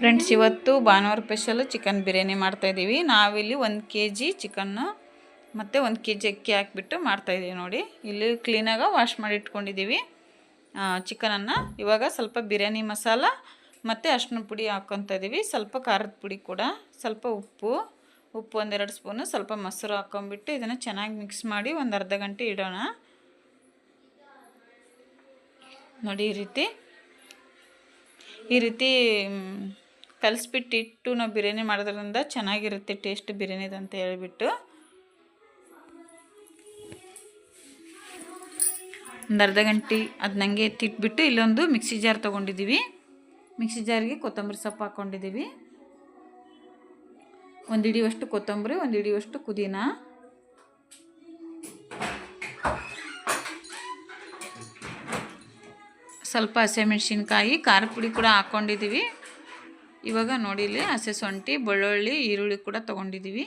Friends, ಇವತ್ತು ಭಾನುವಾರ special chicken biryani ಮಾಡ್ತಾಯಿದ್ದೀವಿ ನಾವಿಲ್ಲಿ ಒಂದು ಕೆ ಜಿ ಚಿಕನ್ನು ಮತ್ತು ಒಂದು ಕೆ ಜಿ ಅಕ್ಕಿ ಹಾಕ್ಬಿಟ್ಟು ಮಾಡ್ತಾಯಿದ್ದೀವಿ ನೋಡಿ. ಇಲ್ಲಿ ಕ್ಲೀನಾಗಿ ವಾಶ್ ಮಾಡಿ ಇಟ್ಕೊಂಡಿದ್ದೀವಿ. ಚಿಕನನ್ನು. ಇವಾಗ ಸ್ವಲ್ಪ ಬಿರಿಯಾನಿ ಮಸಾಲ ಮತ್ತು ಅರ್ಶಿನ ಪುಡಿ ಹಾಕ್ಕೊತಾ ಇದ್ದೀವಿ. ಸ್ವಲ್ಪ ಖಾರದ ಪುಡಿ ಕೂಡ, ಸ್ವಲ್ಪ ಉಪ್ಪು ಉಪ್ಪು ಒಂದೆರಡು ಸ್ಪೂನು, ಸ್ವಲ್ಪ ಮೊಸರು ಹಾಕ್ಕೊಂಬಿಟ್ಟು ಇದನ್ನು ಚೆನ್ನಾಗಿ ಮಿಕ್ಸ್ ಮಾಡಿ ಒಂದು ಅರ್ಧ ಗಂಟೆ ಇಡೋಣ. ನೋಡಿ ಈ ರೀತಿ. ಈ ರೀತಿ ಕಲಿಸ್ಬಿಟ್ಟು ಇಟ್ಟು ನಾವು ಬಿರಿಯಾನಿ ಮಾಡೋದ್ರಿಂದ ಚೆನ್ನಾಗಿರುತ್ತೆ ಟೇಸ್ಟ್ ಬಿರಿಯಾನಿದು ಅಂತ ಹೇಳಿಬಿಟ್ಟು. ಒಂದು ಅರ್ಧ ಗಂಟೆ ಅದು ನನಗೆ ಎತ್ತಿಟ್ಬಿಟ್ಟು ಇಲ್ಲೊಂದು ಮಿಕ್ಸಿ ಜಾರ್ ತೊಗೊಂಡಿದ್ದೀವಿ ಮಿಕ್ಸಿ ಜಾರಿಗೆ ಕೊತ್ತಂಬರಿ ಸೊಪ್ಪು ಹಾಕ್ಕೊಂಡಿದ್ದೀವಿ ಒಂದು ಹಿಡಿಯುವಷ್ಟು ಕೊತ್ತಂಬರಿ, ಒಂದು ಹಿಡಿಯುವಷ್ಟು ಪುದೀನ. ಸ್ವಲ್ಪ ಹಸಿಮೆಣ್ಸಿನ್ಕಾಯಿ ಖಾರ ಪುಡಿ ಕೂಡ ಹಾಕ್ಕೊಂಡಿದ್ದೀವಿ ಇವಾಗ ನೋಡಿ ಇಲ್ಲಿ ಹಸೆ ಶುಂಠಿ, ಬೆಳ್ಳುಳ್ಳಿ, ಈರುಳ್ಳಿ ಕೂಡ ತೊಗೊಂಡಿದ್ದೀವಿ.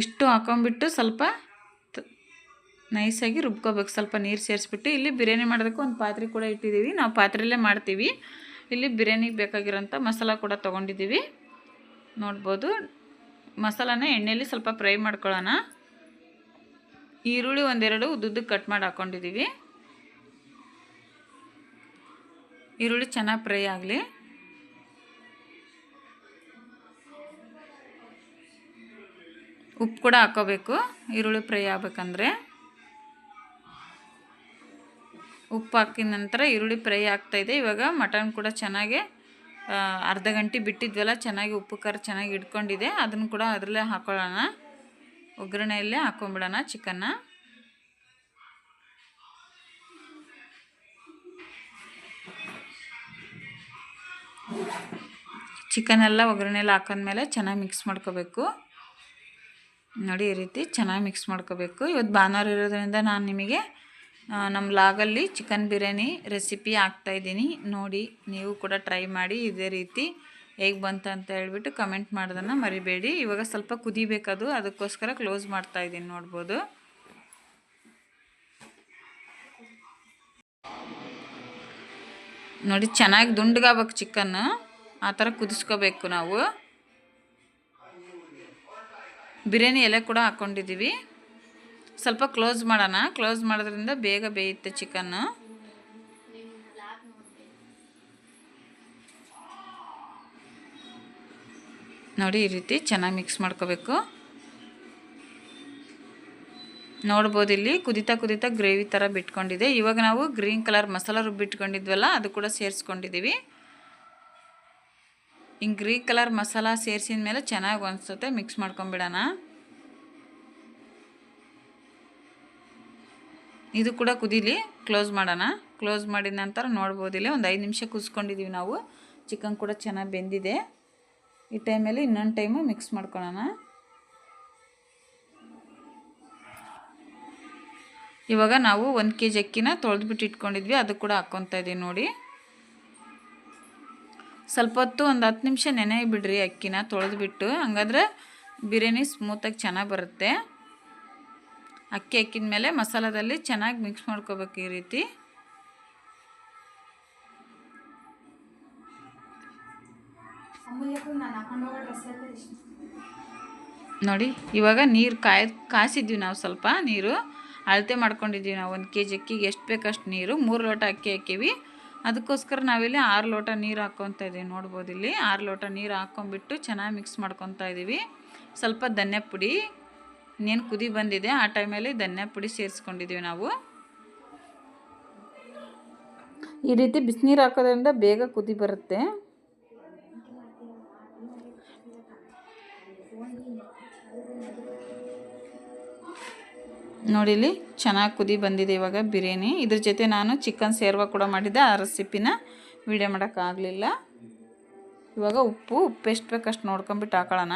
ಇಷ್ಟು ಹಾಕೊಂಡ್ಬಿಟ್ಟು ಸ್ವಲ್ಪ ನೈಸಾಗಿ ರುಬ್ಕೋಬೇಕು. ಸ್ವಲ್ಪ ನೀರು ಸೇರಿಸ್ಬಿಟ್ಟು ಇಲ್ಲಿ ಬಿರಿಯಾನಿ ಮಾಡೋದಕ್ಕೆ ಒಂದು ಪಾತ್ರೆ ಕೂಡ ಇಟ್ಟಿದ್ದೀವಿ. ನಾವು ಪಾತ್ರೆಯಲ್ಲೇ ಮಾಡ್ತೀವಿ. ಇಲ್ಲಿ ಬಿರಿಯಾನಿಗೆ ಬೇಕಾಗಿರೋಂಥ ಮಸಾಲ ಕೂಡ ತೊಗೊಂಡಿದ್ದೀವಿ. ನೋಡ್ಬೋದು. ಮಸಾಲಾನ ಎಣ್ಣೆಯಲ್ಲಿ ಸ್ವಲ್ಪ ಫ್ರೈ ಮಾಡ್ಕೊಳ್ಳೋಣ. ಈರುಳ್ಳಿ ಒಂದೆರಡು ಉದ್ದುದ್ದಕ್ಕೆ ಕಟ್ ಮಾಡಿ ಹಾಕ್ಕೊಂಡಿದ್ದೀವಿ ಈರುಳ್ಳಿ ಚೆನ್ನಾಗಿ ಫ್ರೈ ಆಗಲಿ. ಉಪ್ಪು ಕೂಡ ಹಾಕೋಬೇಕು. ಈರುಳ್ಳಿ ಫ್ರೈ ಆಗಬೇಕಂದ್ರೆ. ಉಪ್ಪು ಹಾಕಿದ ನಂತರ ಈರುಳ್ಳಿ ಫ್ರೈ ಆಗ್ತಾಯಿದೆ ಇವಾಗ ಮಟನ್ ಕೂಡ ಚೆನ್ನಾಗಿ ಅರ್ಧ ಗಂಟೆ ಬಿಟ್ಟಿದ್ವಲ್ಲ, ಚೆನ್ನಾಗಿ ಉಪ್ಪು, ಖಾರ ಚೆನ್ನಾಗಿ ಇಟ್ಕೊಂಡಿದೆ ಅದನ್ನು ಕೂಡ ಅದರಲ್ಲೇ ಹಾಕೊಳ್ಳೋಣ. ಒಗ್ಗರಣೆಯಲ್ಲೇ ಹಾಕೊಂಬಿಡೋಣ ಚಿಕನ್ನ. ಚಿಕನ್ ಎಲ್ಲ ಒಗ್ಗರಣೆಲ್ಲ ಹಾಕೊಂಡ್ಮೇಲೆ ಚೆನ್ನಾಗಿ ಮಿಕ್ಸ್ ಮಾಡ್ಕೋಬೇಕು. ನೋಡಿ ಈ ರೀತಿ ಚೆನ್ನಾಗಿ ಮಿಕ್ಸ್ ಮಾಡ್ಕೋಬೇಕು. ಇವತ್ತು ಭಾನುವಾರ ಇರೋದ್ರಿಂದ ನಾನು ನಿಮಗೆ ನಮ್ಮ ಲಾಗಲ್ಲಿ ಚಿಕನ್ ಬಿರಿಯಾನಿ ರೆಸಿಪಿ ಹಾಕ್ತಾಯಿದ್ದೀನಿ ನೋಡಿ, ನೀವು ಕೂಡ ಟ್ರೈ ಮಾಡಿ ಇದೇ ರೀತಿ ಹೇಗೆ ಬಂತ ಅಂತ ಹೇಳ್ಬಿಟ್ಟು ಕಮೆಂಟ್ ಮಾಡೋದನ್ನು ಮರಿಬೇಡಿ. ಇವಾಗ ಸ್ವಲ್ಪ ಕುದಿಬೇಕದು ಅದಕ್ಕೋಸ್ಕರ ಕ್ಲೋಸ್ ಮಾಡ್ತಾಯಿದ್ದೀನಿ ನೋಡ್ಬೋದು. ನೋಡಿ, ಚೆನ್ನಾಗಿ ದುಂಡ್ಗಾಗ್ಬೇಕು ಚಿಕನ್. ಆ ಥರ ಕುದಿಸ್ಕೋಬೇಕು ನಾವು. ಬಿರಿಯಾನಿ ಎಲೆ ಕೂಡ ಹಾಕ್ಕೊಂಡಿದ್ದೀವಿ ಸ್ವಲ್ಪ ಕ್ಲೋಸ್ ಮಾಡೋಣ. ಕ್ಲೋಸ್ ಮಾಡೋದ್ರಿಂದ ಬೇಗ ಬೇಯುತ್ತೆ ಚಿಕನ್ನು ನೋಡಿ, ಈ ರೀತಿ ಚೆನ್ನಾಗಿ ಮಿಕ್ಸ್ ಮಾಡ್ಕೋಬೇಕು. ನೋಡ್ಬೋದು ಇಲ್ಲಿ. ಕುದಿತಾ ಕುದಿತಾ ಗ್ರೇವಿ ಥರ ಬಿಟ್ಕೊಂಡಿದೆ. ಇವಾಗ ನಾವು ಗ್ರೀನ್ ಕಲರ್ ಮಸಾಲ ರುಬ್ಬಿಟ್ಕೊಂಡಿದ್ವಲ್ಲ ಅದು ಕೂಡ ಸೇರಿಸ್ಕೊಂಡಿದ್ದೀವಿ ಹಿಂಗೆ ಗ್ರೀನ್ ಕಲರ್ ಮಸಾಲ ಸೇರಿಸಿದ ಮೇಲೆ ಚೆನ್ನಾಗಿ ಅನಿಸುತ್ತೆ. ಮಿಕ್ಸ್ ಮಾಡ್ಕೊಂಬಿಡೋಣ. ಇದು ಕೂಡ ಕುದೀಲಿ. ಕ್ಲೋಸ್ ಮಾಡೋಣ. ಕ್ಲೋಸ್ ಮಾಡಿದ ನಂತರ ನೋಡ್ಬೋದಿಲ್ಲ ಒಂದು ಐದು ನಿಮಿಷ ಕುದಿಸ್ಕೊಂಡಿದ್ದೀವಿ ನಾವು. ಚಿಕನ್ ಕೂಡ ಚೆನ್ನಾಗಿ ಬೆಂದಿದೆ. ಈ ಟೈಮಲ್ಲಿ ಇನ್ನೊಂದು ಟೈಮು ಮಿಕ್ಸ್ ಮಾಡ್ಕೊಳ್ಳೋಣ ಇವಾಗ ನಾವು ಒಂದು ಕೆ ಜಿ ಅಕ್ಕಿನ ತೊಳೆದ್ಬಿಟ್ಟು ಇಟ್ಕೊಂಡಿದ್ವಿ, ಅದು ಕೂಡ ಹಾಕ್ಕೊತಾ ಇದ್ದೀವಿ ನೋಡಿ. ಸ್ವಲ್ಪ ಹೊತ್ತು ಒಂದು ಹತ್ತು ನಿಮಿಷ ನೆನೆ ಬಿಡ್ರಿ ಅಕ್ಕಿನ ತೊಳೆದ್ಬಿಟ್ಟು, ಹಂಗಾದ್ರೆ ಬಿರಿಯಾನಿ ಸ್ಮೂತಾಗಿ ಚೆನ್ನಾಗಿ ಬರುತ್ತೆ. ಅಕ್ಕಿ ಹಾಕಿದ ಮೇಲೆ ಮಸಾಲದಲ್ಲಿ ಚೆನ್ನಾಗಿ ಮಿಕ್ಸ್ ಮಾಡ್ಕೋಬೇಕು ಈ ರೀತಿ. ನೋಡಿ, ಇವಾಗ ನೀರು ಕಾಯ್, ಕಾಯಿಸಿದ್ವಿ ನಾವು ಸ್ವಲ್ಪ ನೀರು. ಅಳತೆ ಮಾಡ್ಕೊಂಡಿದ್ದೀವಿ ನಾವು ಒಂದು ಕೆ ಜಿ ಅಕ್ಕಿಗೆ ಎಷ್ಟು ಬೇಕಷ್ಟು ನೀರು, ಮೂರು ಲೋಟ ಅಕ್ಕಿ ಹಾಕೀವಿ. ಅದಕ್ಕೋಸ್ಕರ ನಾವಿಲ್ಲಿ ಆರು ಲೋಟ ನೀರು ಹಾಕ್ಕೊತಾ ಇದ್ದೀವಿ, ನೋಡ್ಬೋದು ಇಲ್ಲಿ. ಆರು ಲೋಟ ನೀರು ಹಾಕ್ಕೊಂಬಿಟ್ಟು ಚೆನ್ನಾಗಿ ಮಿಕ್ಸ್ ಮಾಡ್ಕೊತಾ ಇದ್ದೀವಿ. ಸ್ವಲ್ಪ ಧನ್ಯ ಪುಡಿ, ಇನ್ನೇನು ಕುದಿ ಬಂದಿದೆ, ಆ ಟೈಮಲ್ಲಿ ಧನ್ಯ ಪುಡಿ ಸೇರಿಸ್ಕೊಂಡಿದ್ದೀವಿ ನಾವು. ಈ ರೀತಿ ಬಿಸಿನೀರು ಹಾಕೋದ್ರಿಂದ ಬೇಗ ಕುದಿ ಬರುತ್ತೆ. ನೋಡಿಲಿ ಚೆನ್ನಾಗಿ ಕುದಿ ಬಂದಿದೆ ಇವಾಗ ಬಿರಿಯಾನಿ. ಇದ್ರ ಜೊತೆ ನಾನು ಚಿಕನ್ ಸೇರ್ವ ಕೂಡ ಮಾಡಿದ್ದೆ. ಆ ರೆಸಿಪಿನ ವೀಡಿಯೋ ಮಾಡೋಕ್ಕಾಗಲಿಲ್ಲ ಇವಾಗ ಉಪ್ಪು ಉಪ್ಪು ಎಷ್ಟು ಬೇಕಷ್ಟು ನೋಡ್ಕೊಂಬಿಟ್ಟು ಹಾಕೊಳ್ಳೋಣ.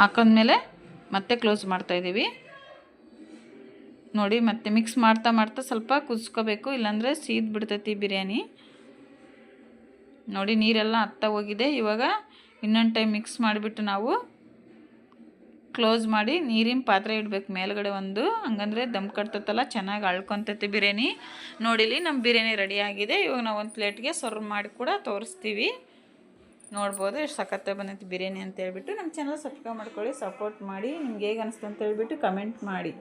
ಹಾಕೊಂಡ್ಮೇಲೆ ಮತ್ತೆ ಕ್ಲೋಸ್ ಮಾಡ್ತಾಯಿದ್ದೀವಿ ನೋಡಿ, ಮತ್ತೆ ಮಿಕ್ಸ್ ಮಾಡ್ತಾ ಮಾಡ್ತಾ ಸ್ವಲ್ಪ ಕುದಿಸ್ಕೋಬೇಕು. ಇಲ್ಲಾಂದರೆ ಸೀದ್ ಬಿಡ್ತೈತಿ ಬಿರಿಯಾನಿ. ನೋಡಿ, ನೀರೆಲ್ಲ ಹತ್ತ ಹೋಗಿದೆ. ಇವಾಗ ಇನ್ನೊಂದು ಟೈಮ್ ಮಿಕ್ಸ್ ಮಾಡಿಬಿಟ್ಟು ನಾವು ಕ್ಲೋಸ್ ಮಾಡಿ ನೀರಿನ ಪಾತ್ರೆ ಇಡಬೇಕು. ಮೇಲ್ಗಡೆ ಒಂದು, ಹಂಗಂದ್ರೆ ದಮ್ ಕಟ್ತತ್ತಲ್ಲ ಚೆನ್ನಾಗಿ ಅಳ್ಕೊತೈತಿ ಬಿರಿಯಾನಿ. ನೋಡಿಲಿ ನಮ್ಮ ಬಿರಿಯಾನಿ ರೆಡಿ ಆಗಿದೆ. ಇವಾಗ ನಾವು ಒಂದು ಪ್ಲೇಟ್ಗೆ ಸರ್ವ್ ಮಾಡಿ ಕೂಡ ತೋರಿಸ್ತೀವಿ. ನೋಡ್ಬೋದು, ಎಷ್ಟು ಸಖತ್ತೆ ಬಂದೈತಿ ಬಿರಿಯಾನಿ ಅಂತ ಹೇಳ್ಬಿಟ್ಟು. ನಮ್ಮ ಚಾನಲ್ ಸಬ್ಸ್ಕ್ರೈಬ್ ಮಾಡ್ಕೊಳ್ಳಿ ಸಪೋರ್ಟ್ ಮಾಡಿ. ನಿಮ್ಗೆ ಹೇಗೆ ಅನಿಸ್ತು ಅಂತ ಹೇಳ್ಬಿಟ್ಟು ಕಮೆಂಟ್ ಮಾಡಿ.